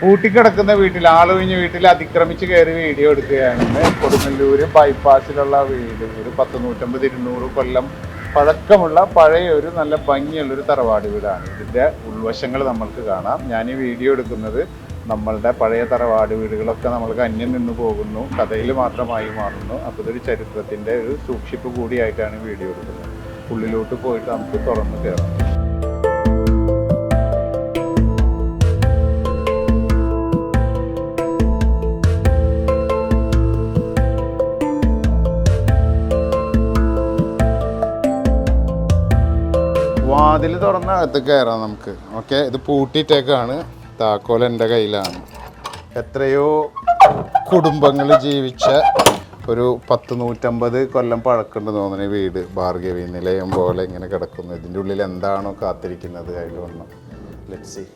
പൂട്ടിക്കിടക്കുന്ന വീട്ടിൽ ആളൊഴിഞ്ഞ വീട്ടിൽ അതിക്രമിച്ച് കയറി വീഡിയോ എടുക്കുകയാണെന്ന് കൊടുങ്ങല്ലൂര് ബൈപ്പാസിലുള്ള വീട് ഒരു പത്ത് നൂറ്റമ്പത് ഇരുന്നൂറ് കൊല്ലം പഴക്കമുള്ള പഴയ ഒരു നല്ല ഭംഗിയുള്ളൊരു തറവാട് വീടാണ്. ഇതിന്റെ ഉൾവശങ്ങൾ നമ്മൾക്ക് കാണാം. ഞാൻ ഈ വീഡിയോ എടുക്കുന്നത് നമ്മളുടെ പഴയ തറവാട് വീടുകളൊക്കെ നമ്മൾക്ക് അന്യം നിന്ന് പോകുന്നു കഥയിൽ മാത്രമായി മാറുന്നു. അപ്പോൾ ഇതൊരു ചരിത്രത്തിന്റെ ഒരു സൂക്ഷിപ്പ് കൂടിയായിട്ടാണ് വീഡിയോ എടുക്കുന്നത്. ഉള്ളിലോട്ട് പോയിട്ട് നമുക്ക് തുറന്ന് കയറാം വാതിൽ തുറന്ന അകത്ത് കയറാം നമുക്ക്. ഓക്കെ ഇത് പൂട്ടിയിട്ടേക്കാണ്. താക്കോൽ എന്റെ കയ്യിലാണ്. എത്രയോ കുടുംബങ്ങൾ ജീവിച്ച ഒരു പത്ത് നൂറ്റമ്പത് കൊല്ലം പഴക്കുണ്ട് തോന്നുന്ന വീട്. ഭാർഗവി നിലയം പോലെ ഇങ്ങനെ കിടക്കുന്നു. ഇതിന്റെ ഉള്ളിൽ എന്താണോ കാത്തിരിക്കുന്നത് അതിൽ വന്നു ലെറ്റ്സി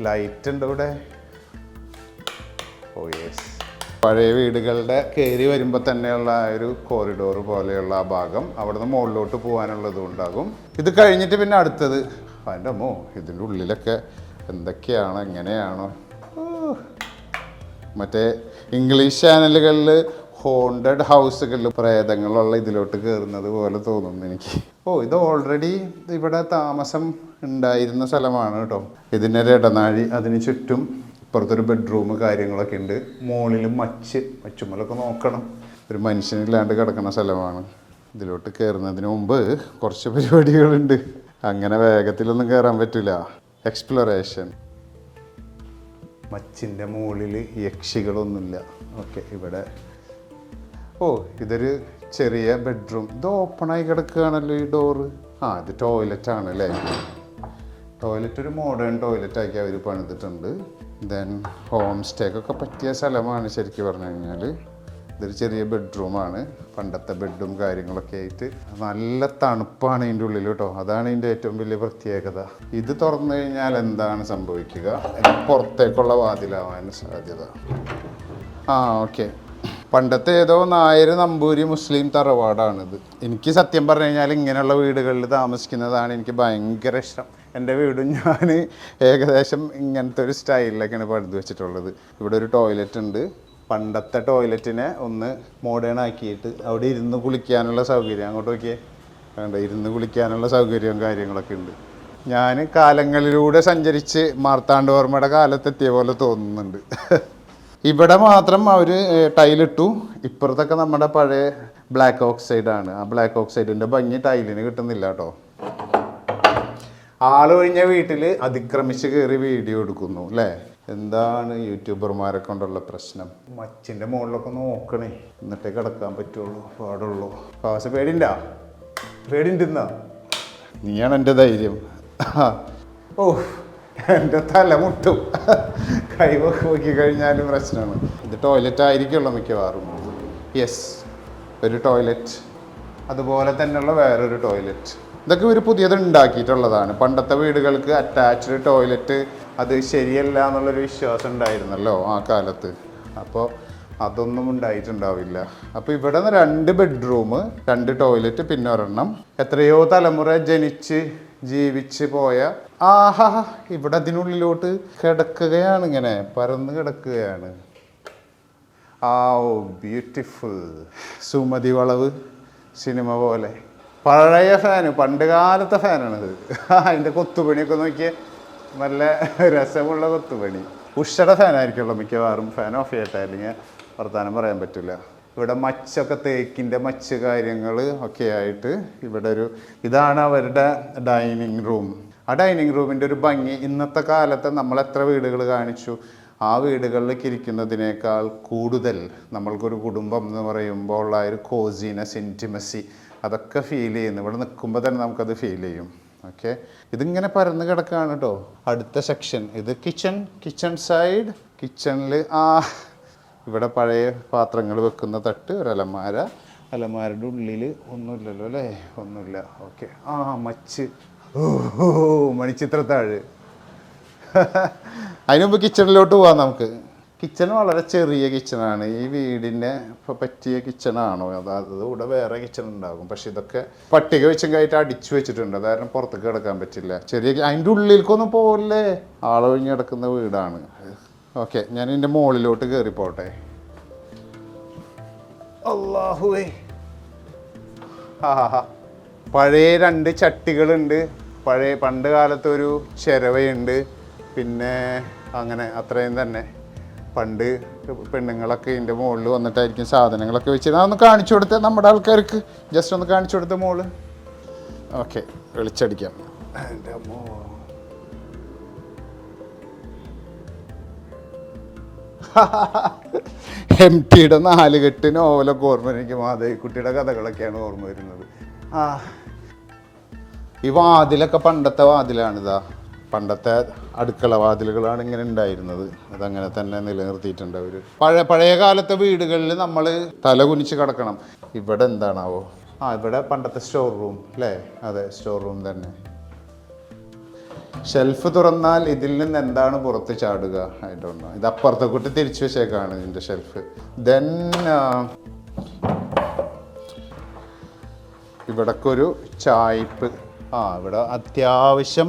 ലൈറ്റ് ഉണ്ട് ഇവിടെ? ഓ യെസ് പഴയ വീടുകളുടെ കയറി വരുമ്പോൾ തന്നെയുള്ള ഒരു കോറിഡോർ പോലെയുള്ള ആ ഭാഗം അവിടുന്ന് മുകളിലോട്ട് പോകാനുള്ളതും ഉണ്ടാകും. ഇത് കഴിഞ്ഞിട്ട് പിന്നെ അടുത്തത്. അതിന്റെ അമ്മോ ഇതിന്റെ ഉള്ളിലൊക്കെ എന്തൊക്കെയാണ് എങ്ങനെയാണോ. മറ്റേ ഇംഗ്ലീഷ് ചാനലുകളിൽ ഹോണ്ടഡ് ഹൗസുകളിൽ പ്രേതങ്ങളുള്ള ഇതിലോട്ട് കയറുന്നത് പോലെ തോന്നുന്നു എനിക്ക്. ഓ ഇത് ഓൾറെഡി ഇവിടെ താമസം ഉണ്ടായിരുന്ന സ്ഥലമാണ് കേട്ടോ. ഇതിനൊരു ഇടനാഴി അതിന് ചുറ്റും ഇപ്പുറത്തൊരു ബെഡ്റൂം കാര്യങ്ങളൊക്കെ ഉണ്ട്. മുകളിൽ മച്ച് മച്ചുമ്മലൊക്കെ നോക്കണം. ഒരു മനുഷ്യനില്ലാണ്ട് കിടക്കുന്ന സ്ഥലമാണ്. ഇതിലോട്ട് കയറുന്നതിന് മുമ്പ് കുറച്ച് പരിപാടികളുണ്ട്. അങ്ങനെ വേഗത്തിലൊന്നും കയറാൻ പറ്റില്ല എക്സ്പ്ലോറേഷൻ മച്ചിന്റെ മുകളിൽ യക്ഷികളൊന്നുമില്ല. ഓക്കെ ഇവിടെ. ഓ ഇതൊരു ചെറിയ ബെഡ്റൂം ഇത് ഓപ്പണായി കിടക്കുകയാണല്ലോ ഈ ഡോറ് ആ ഇത് ടോയ്ലറ്റ് ആണല്ലേ? അല്ലേ ടോയ്ലറ്റ് ഒരു മോഡേൺ ടോയ്ലറ്റ് ആക്കി അവർ പണിതിട്ടുണ്ട്. ദെൻ ഹോം സ്റ്റേക്കൊക്കെ പറ്റിയ സ്ഥലമാണ് ശരിക്കും പറഞ്ഞു കഴിഞ്ഞാൽ. ഇതൊരു ചെറിയ ബെഡ്റൂമാണ് പണ്ടത്തെ ബെഡും കാര്യങ്ങളൊക്കെ ആയിട്ട് നല്ല തണുപ്പാണ് ഇതിന്റെ ഉള്ളിൽ കേട്ടോ. അതാണ് ഇതിന്റെ ഏറ്റവും വലിയ പ്രത്യേകത. ഇത് തുറന്നു കഴിഞ്ഞാൽ എന്താണ് സംഭവിക്കുക? പുറത്തേക്കുള്ള വാതിലാവാൻ സാധ്യത. ആ ഓക്കെ പണ്ടത്തെ ഏതോ നായർ നമ്പൂരി മുസ്ലിം തറവാടാണിത്. എനിക്ക് സത്യം പറഞ്ഞു കഴിഞ്ഞാൽ ഇങ്ങനെയുള്ള വീടുകളിൽ താമസിക്കുന്നതാണ് എനിക്ക് ഭയങ്കര ഇഷ്ടം. എന്റെ വീടും ഞാൻ ഏകദേശം ഇങ്ങനത്തെ ഒരു സ്റ്റൈലിലൊക്കെയാണ് പണിത് വെച്ചിട്ടുള്ളത്. ഇവിടെ ഒരു ടോയ്ലറ്റ് ഉണ്ട്. പണ്ടത്തെ ടോയ്ലറ്റിനെ ഒന്ന് മോഡേൺ ആക്കിയിട്ട് അവിടെ ഇരുന്ന് കുളിക്കാനുള്ള സൗകര്യം അങ്ങോട്ട് നോക്കിയേ. വേണ്ട ഇരുന്ന് കുളിക്കാനുള്ള സൗകര്യവും കാര്യങ്ങളൊക്കെ ഉണ്ട്. ഞാൻ കാലങ്ങളിലൂടെ സഞ്ചരിച്ച് മാർത്താണ്ഡവർമ്മയുടെ കാലത്തെത്തിയ പോലെ തോന്നുന്നുണ്ട്. ഇവിടെ മാത്രം അവർ ടൈലിട്ടു ഇപ്പുറത്തൊക്കെ നമ്മുടെ പഴയ ബ്ലാക്ക് ഓക്സൈഡാണ് ആ ബ്ലാക്ക് ഓക്സൈഡിന്റെ ഭംഗി ടൈലിന് കിട്ടുന്നില്ല കേട്ടോ. ആളൊഴിഞ്ഞ വീട്ടിൽ അതിക്രമിച്ച് കയറി വീഡിയോ എടുക്കുന്നു അല്ലേ? എന്താണ് യൂട്യൂബർമാരെ കൊണ്ടുള്ള പ്രശ്നം? മച്ചിന്റെ മുകളിലൊക്കെ നോക്കണേ. എന്നിട്ടേ കിടക്കാൻ പറ്റുള്ളൂ പാടുള്ളൂ. പാവസ പേടിണ്ട? പേടിണ്ടെന്നാ? നീയാണ് എന്റെ ധൈര്യം. ഓ എന്റെ തല മുട്ടും. കൈവൊക്കെ നോക്കി കഴിഞ്ഞാലും പ്രശ്നമാണ് ഇത് ടോയ്ലറ്റ് ആയിരിക്കുമല്ലോ മിക്കവാറും. യെസ് ഒരു ടോയ്ലറ്റ് അതുപോലെ തന്നെയുള്ള വേറൊരു ടോയ്ലറ്റ് ഇതൊക്കെ ഒരു പുതിയത് ഉണ്ടാക്കിയിട്ടുള്ളതാണ്. പണ്ടത്തെ വീടുകൾക്ക് അറ്റാച്ച്ഡ് ടോയ്ലറ്റ് അത് ശരിയല്ല എന്നുള്ളൊരു വിശ്വാസം ഉണ്ടായിരുന്നല്ലോ ആ കാലത്ത്. അപ്പോൾ അതൊന്നും ഉണ്ടായിട്ടുണ്ടാവില്ല. അപ്പോൾ ഇവിടെ നിന്ന് രണ്ട് ബെഡ്റൂം രണ്ട് ടോയ്ലറ്റ് പിന്നെ ഒരെണ്ണം. എത്രയോ തലമുറ ജനിച്ച് ജീവിച്ച് പോയ ആഹാ ഇവിടെ അതിനുള്ളിലോട്ട് കിടക്കുകയാണ് ഇങ്ങനെ പരന്ന് കിടക്കുകയാണ്. ആ ഓ ബ്യൂട്ടിഫുൾ സുമതി വളവ് സിനിമ പോലെ. പഴയ ഫാന് പണ്ട് കാലത്തെ ഫാനാണിത് അതിന്റെ കൊത്തുപണിയൊക്കെ നോക്കിയേ നല്ല രസമുള്ള കൊത്തുപണി. ഉഷയുടെ ഫാനായിരിക്കുമല്ലോ മിക്കവാറും. ഫാൻ ഓഫ് ചെയ്യട്ടെ അല്ലെങ്കിൽ വർത്താനം പറയാൻ പറ്റില്ല. ഇവിടെ മച്ചൊക്കെ തേക്കിന്റെ മച്ച് കാര്യങ്ങൾ ഒക്കെ ആയിട്ട് ഇവിടെ ഒരു ഇതാണ് അവരുടെ ഡൈനിങ് റൂം ആ ഡൈനിങ് റൂമിന്റെ ഒരു ഭംഗി ഇന്നത്തെ കാലത്ത് നമ്മൾ എത്ര വീടുകൾ കാണിച്ചു? ആ വീടുകളിലേക്ക് ഇരിക്കുന്നതിനേക്കാൾ കൂടുതൽ നമ്മൾക്കൊരു കുടുംബം എന്ന് പറയുമ്പോൾ ഉള്ള ഒരു കോസിനസ് ഇന്റിമസി അതൊക്കെ ഫീൽ ചെയ്യുന്നു. ഇവിടെ നിൽക്കുമ്പോൾ തന്നെ നമുക്കത് ഫീൽ ചെയ്യും. ഓക്കെ ഇതിങ്ങനെ പരന്ന് കിടക്കുകയാണ് കേട്ടോ അടുത്ത സെക്ഷൻ ഇത് കിച്ചൺ കിച്ചൺ സൈഡ് കിച്ചണിൽ ആ ഇവിടെ പഴയ പാത്രങ്ങൾ വെക്കുന്ന തട്ട് ഒരു അലമാര. അലമാരയുടെ ഉള്ളിൽ ഒന്നുമില്ലല്ലോ അല്ലേ? ഒന്നുമില്ല. ഓക്കെ ആ മച്ച്. ഓ മണിച്ചിത്രത്താഴ്. അതിന് മുമ്പ് കിച്ചണിലോട്ട് പോവാം നമുക്ക്. കിച്ചൺ വളരെ ചെറിയ കിച്ചണാണ് ഈ ഇപ്പൊ പറ്റിയ കിച്ചണാണോ അതായത് ഇവിടെ വേറെ കിച്ചൺ ഉണ്ടാകും. പക്ഷെ ഇതൊക്കെ പട്ടിക വെച്ചും കഴിഞ്ഞിട്ട് അടിച്ചു വെച്ചിട്ടുണ്ട്. അതായത് പുറത്തേക്ക് കിടക്കാൻ പറ്റില്ല. ചെറിയ അതിന്റെ ഉള്ളിലേക്കൊന്നും പോകില്ലേ ആളൊഴിഞ്ഞ് കിടക്കുന്ന വീടാണ്. ഓക്കെ ഞാൻ എന്റെ മുകളിലോട്ട് കയറി പോട്ടെ. ഹാ ഹാ പഴയ രണ്ട് ചട്ടികളുണ്ട്. പഴയ പണ്ട് കാലത്തൊരു ചിരവയുണ്ട്. പിന്നെ അങ്ങനെ അത്രയും തന്നെ. പണ്ട് പെണ്ണുങ്ങളൊക്കെ ഇതിന്റെ മുകളിൽ വന്നിട്ടായിരിക്കും സാധനങ്ങളൊക്കെ വെച്ചിരുന്നത്. അതൊന്ന് കാണിച്ചു കൊടുത്തേ നമ്മുടെ ആൾക്കാർക്ക്. ജസ്റ്റ് ഒന്ന് കാണിച്ചു കൊടുത്ത് മോൾ. ഓക്കെ വെളിച്ചടിക്കാം. എന്റെ അമ്മോ എം ടിയുടെ നാലുകെട്ട് നോവലൊക്കെ ഓർമ്മ എനിക്ക് മാധവിക്കുട്ടിയുടെ കഥകളൊക്കെയാണ് ഓർമ്മ വരുന്നത്. ആ ഈ വാതിലൊക്കെ പണ്ടത്തെ വാതിലാണിതാ. പണ്ടത്തെ അടുക്കള വാതിലുകളാണ് ഇങ്ങനെ ഉണ്ടായിരുന്നത്. അതങ്ങനെ തന്നെ നിലനിർത്തിയിട്ടുണ്ട് അവർ പഴയ പഴയ കാലത്തെ വീടുകളിൽ നമ്മൾ തല കുനിച്ച് കിടക്കണം. ഇവിടെ എന്താണാവോ? ആ ഇവിടെ പണ്ടത്തെ സ്റ്റോർ റൂം അല്ലേ അതെ സ്റ്റോർ റൂം തന്നെ. ഷെൽഫ് തുറന്നാൽ ഇതിൽ നിന്ന് എന്താണ് പുറത്ത് ചാടുക? ആയിട്ടുണ്ട് ഇത് അപ്പുറത്തെ കൂട്ടി തിരിച്ചു വെച്ചേക്കാണ് ഇതിന്റെ ഷെൽഫ് ദെൻ ഇവിടക്കൊരു ചായ്പ് ആ ഇവിടെ അത്യാവശ്യം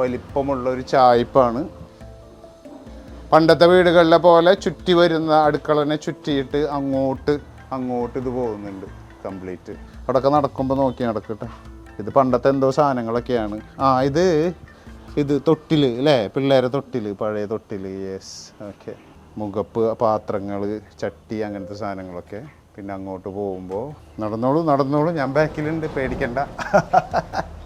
വലിപ്പമുള്ള ഒരു ചായ്പാണ്. പണ്ടത്തെ വീടുകളിലെ പോലെ ചുറ്റി വരുന്ന അടുക്കളനെ ചുറ്റിയിട്ട് അങ്ങോട്ട് അങ്ങോട്ട് ഇത് പോകുന്നുണ്ട് കംപ്ലീറ്റ് അവിടെയൊക്കെ നടക്കുമ്പോൾ നോക്കി നടക്കട്ടെ. ഇത് പണ്ടത്തെ എന്തോ സാധനങ്ങളൊക്കെയാണ്. ആ ഇത് ഇത് തൊട്ടിൽ അല്ലേ പിള്ളേരെ തൊട്ടിൽ പഴയ തൊട്ടിൽ യെസ് ഓക്കെ മുഖപ്പ് പാത്രങ്ങൾ ചട്ടി അങ്ങനത്തെ സാധനങ്ങളൊക്കെ പിന്നെ അങ്ങോട്ട് പോകുമ്പോൾ നടന്നോളൂ നടന്നോളൂ. ഞാൻ ബാക്കിലുണ്ട് പേടിക്കണ്ട.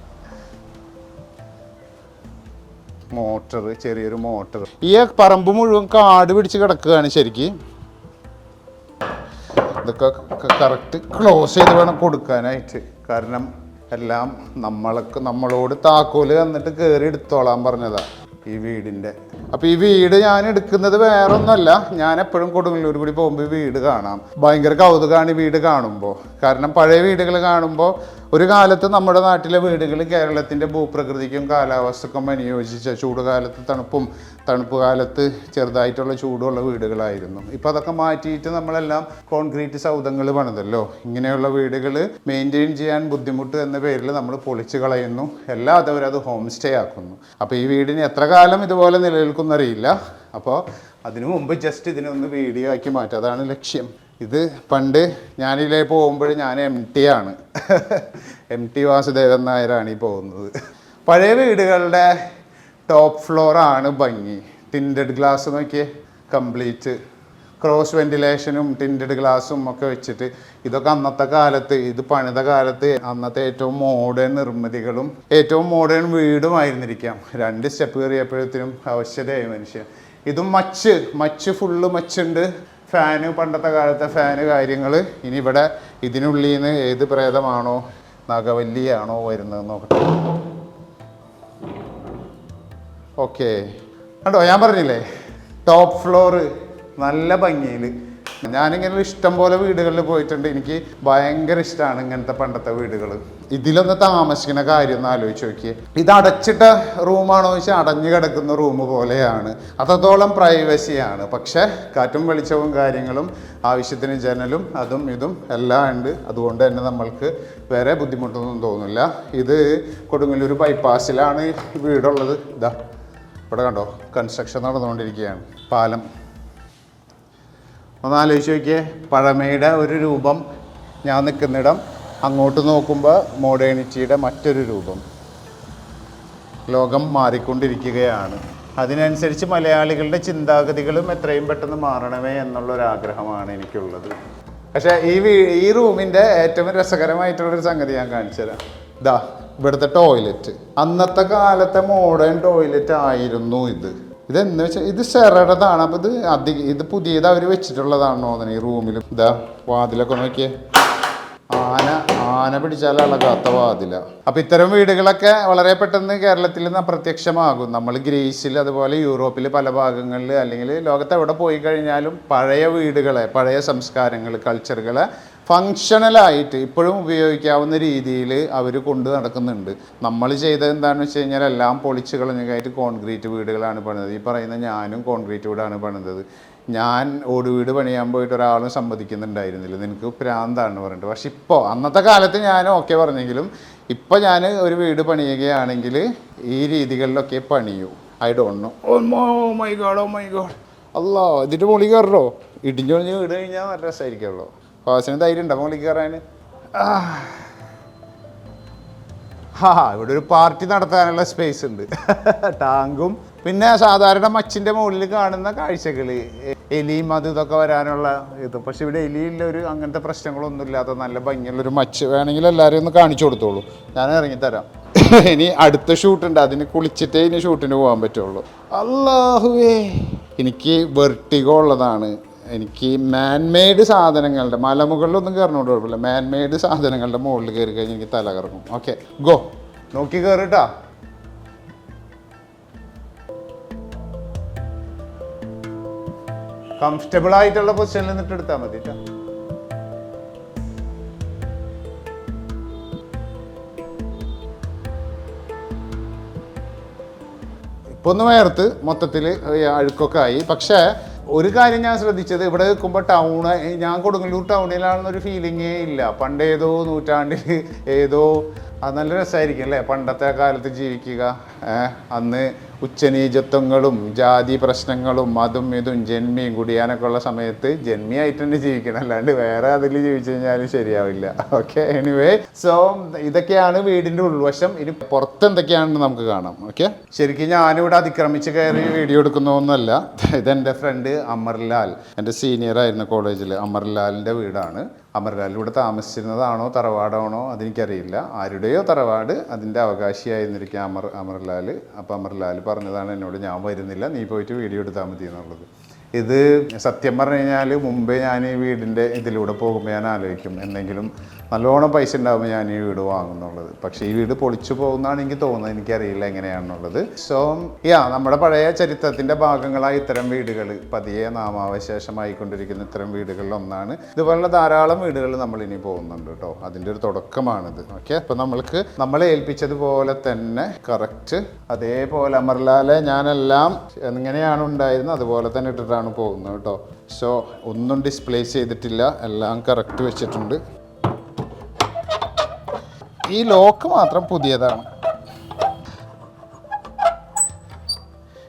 മോട്ടർ ചെറിയൊരു മോട്ടർ. ഈ പറമ്പ് മുഴുവൻ കാട് പിടിച്ച് കിടക്കുകയാണ് ശരിക്കും. ഇതൊക്കെ കറക്റ്റ് ക്ലോസ് ചെയ്ത് വേണം കൊടുക്കാനായിട്ട്. കാരണം എല്ലാം നമ്മൾക്ക് നമ്മളോട് താക്കോൽ തന്നിട്ട് കയറി എടുത്തോളാൻ പറഞ്ഞതാ ഈ വീടിന്റെ. അപ്പോൾ ഈ വീട് ഞാൻ എടുക്കുന്നത് വേറെ ഒന്നല്ല ഞാൻ എപ്പോഴും കൊടുങ്ങല്ലൂർ കൂടി പോകുമ്പോൾ വീട് കാണാം. ഭയങ്കര കൗതുകമാണ് ഈ വീട് കാണുമ്പോൾ കാരണം പഴയ വീടുകൾ കാണുമ്പോൾ ഒരു കാലത്ത് നമ്മുടെ നാട്ടിലെ വീടുകൾ കേരളത്തിന്റെ ഭൂപ്രകൃതിക്കും കാലാവസ്ഥക്കും അനുയോജിച്ച ചൂടുകാലത്ത് തണുപ്പും തണുപ്പ് കാലത്ത് ചെറുതായിട്ടുള്ള ചൂടുള്ള വീടുകളായിരുന്നു. ഇപ്പം അതൊക്കെ മാറ്റിയിട്ട് നമ്മളെല്ലാം കോൺക്രീറ്റ് സൗധങ്ങൾ പണിതല്ലോ. ഇങ്ങനെയുള്ള വീടുകൾ മെയിന്റെയിൻ ചെയ്യാൻ ബുദ്ധിമുട്ട് എന്ന പേരിൽ നമ്മൾ പൊളിച്ചു കളയുന്നു. അല്ലാതെ അവരത് ഹോം സ്റ്റേ ആക്കുന്നു. അപ്പോൾ ഈ വീടിന് എത്ര കാലം ഇതുപോലെ നിലനിൽക്കുന്നറിയില്ല അപ്പോൾ അതിനു മുമ്പ് ജസ്റ്റ് ഇതിനൊന്ന് വീഡിയോ ആക്കി മാറ്റുക. അതാണ് ലക്ഷ്യം. ഇത് പണ്ട് ഞാനിതിലേ പോകുമ്പോൾ ഞാൻ എം ടി ആണ്. എം ടി വാസുദേവൻ നായരാണ് ഈ പോകുന്നത്. പഴയ വീടുകളുടെ ടോപ്പ് ഫ്ലോറാണ് ഭംഗി. ടിൻഡഡ് ഗ്ലാസ് നോക്കിയേ കംപ്ലീറ്റ് ക്രോസ് വെന്റിലേഷനും ടിൻഡഡ് ഗ്ലാസും ഒക്കെ വെച്ചിട്ട് ഇതൊക്കെ അന്നത്തെ കാലത്ത് ഇത് പണിത കാലത്ത് അന്നത്തെ ഏറ്റവും മോഡേൺ നിർമ്മിതികളും ഏറ്റവും മോഡേൺ വീടുമായിരുന്നിരിക്കാം രണ്ട് സ്റ്റെപ്പ് കയറിയപ്പോഴത്തേനും അവശ്യതയായി മനുഷ്യൻ ഇതും മച്ച് മച്ച് ഫുള്ള് മച്ചുണ്ട്. ഫാന് പണ്ടത്തെ കാലത്തെ ഫാന് കാര്യങ്ങൾ ഇനി ഇവിടെ ഇതിനുള്ളിൽ നിന്ന് ഏത് പ്രേതമാണോ നഗവല്ലിയാണോ വരുന്നത് നോക്കട്ടെ. ഓക്കെ കണ്ടോ ഞാൻ പറഞ്ഞില്ലേ? ടോപ്പ് ഫ്ലോറ് നല്ല ഭംഗിയിൽ ഞാനിങ്ങനെ ഇഷ്ടം പോലെ വീടുകളിൽ പോയിട്ടുണ്ട്. എനിക്ക് ഭയങ്കര ഇഷ്ടമാണ് ഇങ്ങനത്തെ പണ്ടത്തെ വീടുകൾ ഇതിലൊന്ന് താമസിക്കുന്ന കാര്യം ഒന്ന് ആലോചിച്ച് നോക്കിയേ. ഇത് അടച്ചിട്ട റൂമാണോ ചോദിച്ചാൽ അടഞ്ഞു കിടക്കുന്ന റൂം പോലെയാണ്. അത്രത്തോളം പ്രൈവസിയാണ്. പക്ഷേ കാറ്റും വെളിച്ചവും കാര്യങ്ങളും ആവശ്യത്തിന് ജനലും അതും ഇതും എല്ലാം ഉണ്ട്. അതുകൊണ്ട് തന്നെ നമ്മൾക്ക് വേറെ ബുദ്ധിമുട്ടൊന്നും തോന്നില്ല. ഇത് കൊടുങ്ങല്ലൂർ ബൈപ്പാസിലാണ് വീടുള്ളത്. ഇതാ ഇവിടെ കണ്ടോ? കൺസ്ട്രക്ഷൻ നടന്നുകൊണ്ടിരിക്കുകയാണ്. പാലം. ഒന്ന് ആലോചിച്ച് നോക്കിയേ പഴമയുടെ ഒരു രൂപം ഞാൻ നിൽക്കുന്നിടം അങ്ങോട്ട് നോക്കുമ്പോൾ മോഡേണിറ്റിയുടെ മറ്റൊരു രൂപം. ലോകം മാറിക്കൊണ്ടിരിക്കുകയാണ്. അതിനനുസരിച്ച് മലയാളികളുടെ ചിന്താഗതികളും എത്രയും പെട്ടെന്ന് മാറണമേ എന്നുള്ളൊരാഗ്രഹമാണ് എനിക്കുള്ളത്. പക്ഷേ ഈ വീ ഈ റൂമിന്റെ ഏറ്റവും രസകരമായിട്ടുള്ളൊരു സംഗതി ഞാൻ കാണിച്ചുതരാം. ഇതാ ഇവിടുത്തെ ടോയ്ലറ്റ്. അന്നത്തെ കാലത്തെ മോഡേൺ ടോയ്ലറ്റ് ആയിരുന്നു ഇത്. ഇതെന്ന് വെച്ചാൽ ഇത് സെറടതാണ് അപ്പോൾ ഇത് അധികം ഇത് പുതിയത് അവർ വെച്ചിട്ടുള്ളതാണോ അതിന് ഈ റൂമിൽ ഇതാ വാതിലൊക്കെ നോക്കിയേ. ആന ആന പിടിച്ചാൽ അളകാത്ത വാതില. അപ്പൊ ഇത്തരം വീടുകളൊക്കെ വളരെ പെട്ടെന്ന് കേരളത്തിൽ നിന്ന് അപ്രത്യക്ഷമാകും. നമ്മൾ ഗ്രീസിൽ അതുപോലെ യൂറോപ്പിൽ പല ഭാഗങ്ങളിൽ അല്ലെങ്കിൽ ലോകത്ത് എവിടെ പോയി കഴിഞ്ഞാലും പഴയ വീടുകളെ പഴയ സംസ്കാരങ്ങൾ കൾച്ചറുകളെ ഫങ്ഷണലായിട്ട് ഇപ്പോഴും ഉപയോഗിക്കാവുന്ന രീതിയിൽ അവർ കൊണ്ട് നടക്കുന്നുണ്ട്. നമ്മൾ ചെയ്തത് എന്താണെന്ന് വെച്ച് കഴിഞ്ഞാൽ എല്ലാം പൊളിച്ച് കളഞ്ഞതായിട്ട് കോൺക്രീറ്റ് വീടുകളാണ് പണിതത്. ഈ പറയുന്ന ഞാനും കോൺക്രീറ്റ് വീടാണ് പണിതത്. ഞാൻ ഓട് വീട് പണിയാൻ പോയിട്ട് ഒരാളും സമ്മതിക്കുന്നുണ്ടായിരുന്നില്ല. നിനക്ക് പ്രാന്താണെന്ന് പറഞ്ഞിട്ട്. പക്ഷെ ഇപ്പോൾ അന്നത്തെ കാലത്ത് ഞാൻ ഓക്കെ പറഞ്ഞെങ്കിലും ഇപ്പോൾ ഞാൻ ഒരു വീട് പണിയുകയാണെങ്കിൽ ഈ രീതികളിലൊക്കെ പണിയൂ. I don't know oh my God oh my God അല്ലോ ഇതിന്റെ മുകളിൽ കയറോ ഇടിഞ്ഞൊഴിഞ്ഞ് വീട് കഴിഞ്ഞാൽ നല്ല രസമായിരിക്കുമല്ലോ ഫാസിന് ധൈര്യം ഉണ്ടോ? മുകളിൽ കയറാൻ ഹാ ഇവിടെ ഒരു പാർട്ടി നടത്താനുള്ള സ്പേസ് ഉണ്ട്. ടാങ്കും പിന്നെ സാധാരണ മച്ചിന്റെ മുകളിൽ കാണുന്ന കാഴ്ചകൾ എലിയും അത് ഇതൊക്കെ വരാനുള്ള ഇത്. പക്ഷെ ഇവിടെ എലിയില്ല ഒരു അങ്ങനത്തെ പ്രശ്നങ്ങളൊന്നും ഇല്ലാത്ത നല്ല ഭംഗിയുള്ള ഒരു മച്ച് വേണമെങ്കിൽ എല്ലാവരും ഒന്ന് കാണിച്ചു കൊടുത്തോളൂ. ഞാൻ ഇറങ്ങിത്തരാം ഇനി അടുത്ത ഷൂട്ട് ഉണ്ട്. അതിന് കുളിച്ചിട്ടേ ഇനി ഷൂട്ടിന് പോകാൻ പറ്റുള്ളൂ. അല്ലാഹുവേ. എനിക്ക് വെർട്ടിഗോ ഉള്ളതാണ്. എനിക്ക് മാൻമെയ്ഡ് സാധനങ്ങളുടെ മലമുകളിലൊന്നും കയറണോണ്ട് കുഴപ്പമില്ല. മാൻമെയ്ഡ് സാധനങ്ങളുടെ മുകളിൽ കയറി കഴിഞ്ഞാൽ എനിക്ക് തല കറങ്ങും. ഓക്കെ ഗോ നോക്കി കയറിട്ടാ കംഫർട്ടബിൾ ആയിട്ടുള്ള പൊസിഷനിൽ നിന്നിട്ട് എടുത്താൽ മതി ട്ടോ. ഇപ്പൊ ഒന്ന് വേർത്ത് മൊത്തത്തിൽ അഴുക്കൊക്കെ ആയി. പക്ഷേ ഒരു കാര്യം ഞാൻ ശ്രദ്ധിച്ചത് ഇവിടെ നിൽക്കുമ്പോൾ ടൗണ് ഞാൻ കൊടുങ്ങല്ലൂർ ടൗണിലാണെന്നൊരു ഫീലിങ്ങേ ഇല്ല. പണ്ട് ഏതോ നൂറ്റാണ്ടിൽ ഏതോ അത് നല്ല രസമായിരിക്കും അല്ലേ? പണ്ടത്തെ കാലത്ത് ജീവിക്കുക? അന്ന് ഉച്ചനീചത്വങ്ങളും ജാതി പ്രശ്നങ്ങളും അതും ഇതും ജന്മിയും കുടിയാനൊക്കെ ഉള്ള സമയത്ത് ജന്മിയായിട്ട് തന്നെ ജീവിക്കണം. അല്ലാണ്ട് വേറെ അതിൽ ജീവിച്ചു കഴിഞ്ഞാലും ശരിയാവില്ല. ഓക്കെ എനിവേ സോ ഇതൊക്കെയാണ് വീടിന്റെ ഉൾവശം. ഇനി പുറത്ത് എന്തൊക്കെയാണെന്ന് നമുക്ക് കാണാം. ഓക്കെ ശരിക്കും ഞാനിവിടെ അതിക്രമിച്ച് കയറി വീഡിയോ എടുക്കുന്നൊന്നുമല്ല ഇതെന്റെ ഫ്രണ്ട് അമർലാൽ. എന്റെ സീനിയർ ആയിരുന്നു കോളേജിൽ അമർലാലിന്റെ വീടാണ്. അമർലാൽ ഇവിടെ താമസിച്ചിരുന്നതാണോ തറവാടാണോ അതെനിക്കറിയില്ല. ആരുടെയോ തറവാട് അതിന്റെ അവകാശിയായിരുന്നിരിക്കും അമർ അമർലാൽ അപ്പോൾ അമർലാൽ പറഞ്ഞതാണ് എന്നോട് ഞാൻ വരുന്നില്ല നീ പോയിട്ട് വീഡിയോ എടുത്താൽ മതി എന്നുള്ളത്. ഇത് സത്യം പറഞ്ഞു കഴിഞ്ഞാൽ മുമ്പേ ഞാൻ ഈ വീടിന്റെ ഇതിലൂടെ പോകുമ്പോൾ ഞാൻ ആലോചിക്കും എന്തെങ്കിലും നല്ലോണം പൈസ ഉണ്ടാകുമ്പോൾ ഞാൻ ഈ വീട് വാങ്ങുന്നുള്ളത്. പക്ഷേ ഈ വീട് പൊളിച്ചു പോകുന്നതാണ് എനിക്ക് തോന്നുന്നത്. എനിക്കറിയില്ല എങ്ങനെയാണെന്നുള്ളത്. സോ യാ നമ്മുടെ പഴയ ചരിത്രത്തിന്റെ ഭാഗങ്ങളായ ഇത്തരം വീടുകൾ പതിയെ നാമാവശേഷമായിക്കൊണ്ടിരിക്കുന്ന ഇത്തരം വീടുകളിൽ ഒന്നാണ് ഇതുപോലുള്ള ധാരാളം വീടുകൾ നമ്മൾ ഇനി പോകുന്നുണ്ട് കേട്ടോ. അതിന്റെ ഒരു തുടക്കമാണിത്. ഓക്കെ അപ്പോൾ നമ്മൾക്ക് നമ്മളെ ഏൽപ്പിച്ചതുപോലെ തന്നെ കറക്റ്റ് അതേപോലെ അമർലാലെ ഞാനെല്ലാം എങ്ങനെയാണ് ഉണ്ടായിരുന്നത്? അതുപോലെ തന്നെ ഇട്ടിട്ടാണ് പോകുന്നത് കേട്ടോ. സോ ഒന്നും ഡിസ്പ്ലേ ചെയ്തിട്ടില്ല. എല്ലാം കറക്റ്റ് വെച്ചിട്ടുണ്ട്. ഈ ലോക്ക് മാത്രം പുതിയതാണ്.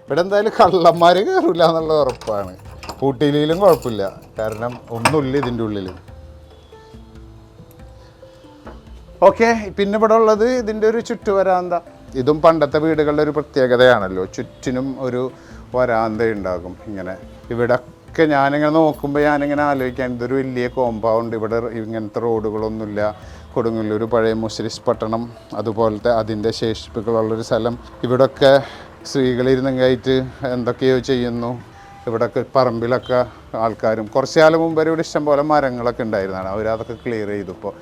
ഇവിടെ എന്തായാലും കള്ളന്മാർ കയറില്ല എന്നുള്ളത് ഉറപ്പാണ്. പൂട്ടിയിലും കുഴപ്പമില്ല. കാരണം ഒന്നുമില്ല ഇതിന്റെ ഉള്ളിൽ ഓക്കെ പിന്നെ ഇവിടെ ഉള്ളത് ഇതിന്റെ ഒരു ചുറ്റുവരാന്ത ഇതും പണ്ടത്തെ വീടുകളുടെ ഒരു പ്രത്യേകതയാണല്ലോ. ചുറ്റിനും ഒരു വരാന്ത ഉണ്ടാകും ഇങ്ങനെ. ഇവിടൊക്കെ ഞാനിങ്ങനെ നോക്കുമ്പോൾ ഞാനിങ്ങനെ ആലോചിക്കാൻ ഇതൊരു വലിയ കോമ്പൗണ്ട് ഇവിടെ ഇങ്ങനത്തെ റോഡുകളൊന്നുമില്ല. കൊടുങ്ങല്ലൂർ പഴയ മുസ്ലിസ് പട്ടണം അതുപോലത്തെ അതിന്റെ ശേഷിപ്പുകളുള്ളൊരു സ്ഥലം. ഇവിടൊക്കെ സ്ത്രീകളിരുന്നെങ്കായിട്ട് എന്തൊക്കെയോ ചെയ്യുന്നു. ഇവിടൊക്കെ പറമ്പിലൊക്കെ ആൾക്കാരും. കുറച്ച് കാലം മുമ്പ് ഇവിടെ ഇഷ്ടംപോലെ മരങ്ങളൊക്കെ ഉണ്ടായിരുന്നതാണ്. അവരതൊക്കെ ക്ലിയർ ചെയ്തു ഇപ്പോൾ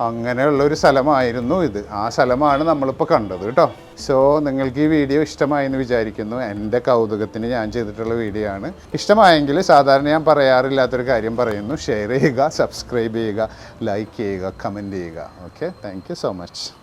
അങ്ങനെയുള്ള ഒരു സ്ഥലമായിരുന്നു ഇത്. ആ സ്ഥലമാണ് നമ്മളിപ്പോൾ കണ്ടത് കേട്ടോ. സോ നിങ്ങൾക്ക് ഈ വീഡിയോ ഇഷ്ടമായി എന്ന് വിചാരിക്കുന്നു. എന്റെ കൗതുകത്തിന് ഞാൻ ചെയ്തിട്ടുള്ള വീഡിയോ ആണ്. ഇഷ്ടമായെങ്കിൽ സാധാരണ ഞാൻ പറയാറില്ലാത്തൊരു കാര്യം പറയുന്നു. ഷെയർ ചെയ്യുക സബ്സ്ക്രൈബ് ചെയ്യുക ലൈക്ക് ചെയ്യുക കമന്റ് ചെയ്യുക. Okay thank so much